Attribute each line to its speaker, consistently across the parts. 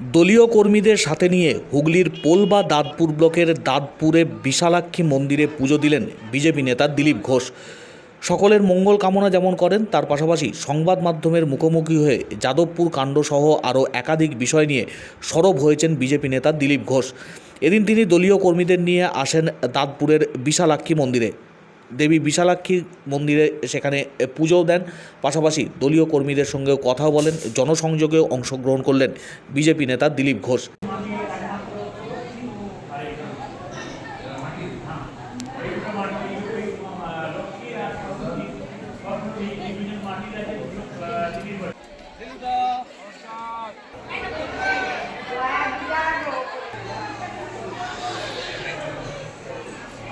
Speaker 1: দলীয় কর্মীদের সাথে নিয়ে হুগলির পোলবা দাঁতপুর ব্লকের দাঁতপুরে বিশালাক্ষী মন্দিরে পুজো দিলেন বিজেপি নেতা দিলীপ ঘোষ। সকলের মঙ্গল কামনা যেমন করেন, তার পাশাপাশি সংবাদ মাধ্যমের মুখোমুখি হয়ে যাদবপুর কাণ্ডসহ আরও একাধিক বিষয় নিয়ে সরব হয়েছেন বিজেপি নেতা দিলীপ ঘোষ। এদিন তিনি দলীয় কর্মীদের নিয়ে আসেন দাঁতপুরের বিশালাক্ষী মন্দিরে। দেবী বিশালাক্ষী মন্দিরে সেখানে পুজোও দেন। পাশাপাশি দলীয় কর্মীদের সঙ্গেও কথাও বলেন। জনসংযোগেও অংশগ্রহণ করলেন বিজেপি নেতা দিলীপ ঘোষ।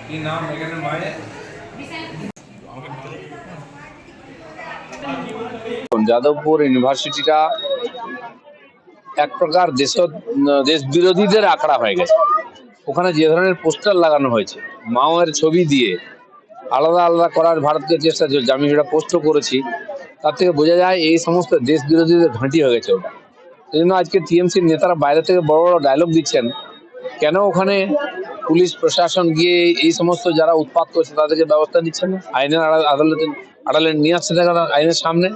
Speaker 2: কি নাম? এখানে মায়ের?
Speaker 3: যাদবপুর ইউনিভার্সিটিটা এক প্রকার দেশ দেশ বিরোধীদের আখড়া হয়ে গেছে। ওখানে যে ধরনের পোস্টার লাগানো হয়েছে মাওয়ের ছবি দিয়ে আলাদা আলাদা করার ভারতকে চেষ্টা চলছে আমি সেটা পোস্টও করেছি, তার থেকে বোঝা যায় এই সমস্ত দেশ বিরোধীদের ঘাঁটি হয়ে গেছে ওটা। এই জন্য আজকে টিএমসির নেতারা বাইরে থেকে বড় বড় ডায়লগ দিচ্ছেন, কেন ওখানে পুলিশ, প্রশাসন গিয়ে এই সমস্ত যারা উৎপাত করছে তাদেরকে ব্যবস্থা নিচ্ছে না। আইনের আদালতে, আড়ালে নিয়ে আসছে কেন আইনের সামনে।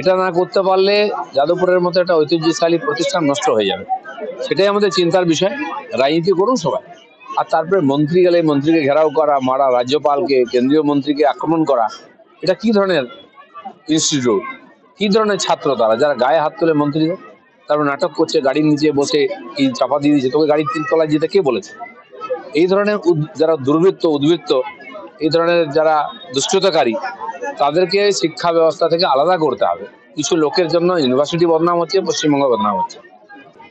Speaker 3: এটা না করতে পারলে যাদবপুরের মতো একটা ঐতিহ্যশালী প্রতিষ্ঠান নষ্ট হয়ে যাবে। সেটাই আমাদের চিন্তার বিষয়। রাজনীতি করুন সবাই। আর তারপরে মন্ত্রী গেলে মন্ত্রীকে ঘেরাও করা, মারা রাজ্যপালকে, কেন্দ্রীয় মন্ত্রীকে আক্রমণ করা, এটা কি ধরনের ইনস্টিটিউট কি ধরনের ছাত্র তারা? যারা গায়ে হাত তোলে মন্ত্রীদের তারপর নাটক করছে গাড়ির নিচে বসে, কি চাপা দিয়ে দিয়েছে? তোকে গাড়ির তিন তলায় যেতে কে বলেছে? এই ধরনের যারা দুর্বৃত্ত, উদ্বৃত্ত, এই ধরনের যারা দুষ্টতাকারী তাদেরকে শিক্ষা ব্যবস্থা থেকে আলাদা করতে হবে। কিছু লোকের জন্য ইউনিভার্সিটি বদনাম হচ্ছে, পশ্চিমবঙ্গ বদনাম হচ্ছে।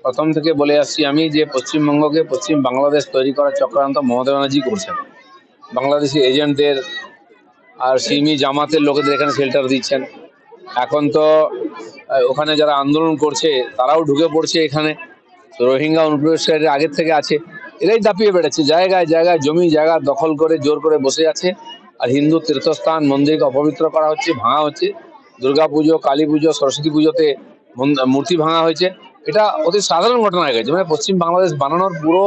Speaker 3: প্রথম থেকে বলে আসছি আমি যে পশ্চিমবঙ্গকে পশ্চিম বাংলাদেশ তৈরি করার চক্রান্ত মমতা ব্যানার্জি করছেন। বাংলাদেশি এজেন্টদের আর সিমি জামাতের লোকেদের এখানে শেল্টার দিচ্ছেন। এখন তো ওখানে যারা আন্দোলন করছে, তারাও ঢুকে পড়ছে এখানে। রোহিঙ্গা অনুপ্রবেশকারীরা আগের থেকে আছে। এরাই দাপিয়ে বেড়েছে। জায়গায় জায়গায় জমি, জায়গা দখল করে, জোর করে বসে আছে। আর হিন্দু তীর্থস্থান, মন্দিরকে অপবিত্র করা হচ্ছে, ভাঙা হচ্ছে। দুর্গা পুজো, কালী পুজো, সরস্বতী পুজোতে মূর্তি ভাঙা হয়েছে। এটা অতি সাধারণ ঘটনা হয়ে গেছে। মানে পশ্চিম বাংলাদেশ বানানোর পুরো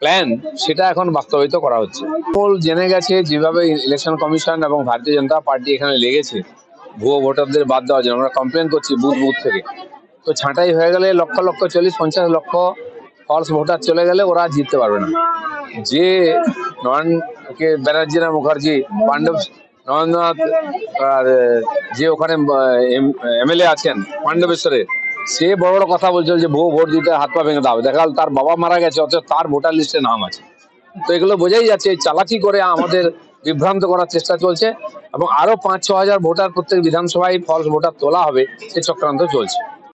Speaker 3: প্ল্যান সেটা এখন বাস্তবায়িত করা হচ্ছে। পোল জেনে গেছে যেভাবে ইলেকশন কমিশন এবং ভারতীয় জনতা পার্টি এখানে লেগেছে। ভুয়ো ভোটারদের বাদ দেওয়ার জন্য। আমরা কমপ্লেন করছি বুথ বুথ থেকে। তো ছাঁটাই হয়ে গেলে লক্ষ লক্ষ, চল্লিশ পঞ্চাশ লক্ষ ফলস ভোটার চলে গেলে ওরা জিততে পারবে না। যে নয়ন কে ব্যানার্জি না মুখার্জি, পাণ্ডব নরেন্দ্রনাথ, আর, যে ওখানে এমএলএ আছেন, পাণ্ডবেশ্বরে, সে বড় বড় কথা বলছিল যে ভুয়ো ভোট দিতে হাত পা ভেঙে দাও। দেখা তার বাবা মারা গেছে, অথচ তার ভোটার লিস্টে নাম আছে। তো এগুলো বোঝাই যাচ্ছে চালাকি করে আমাদের বিভ্রান্ত করার চেষ্টা চলছে এবং আরও পাঁচ ছ হাজার ভোটার প্রত্যেক বিধানসভায় ফলস ভোটার তোলা হবে, সে চক্রান্ত চলছে।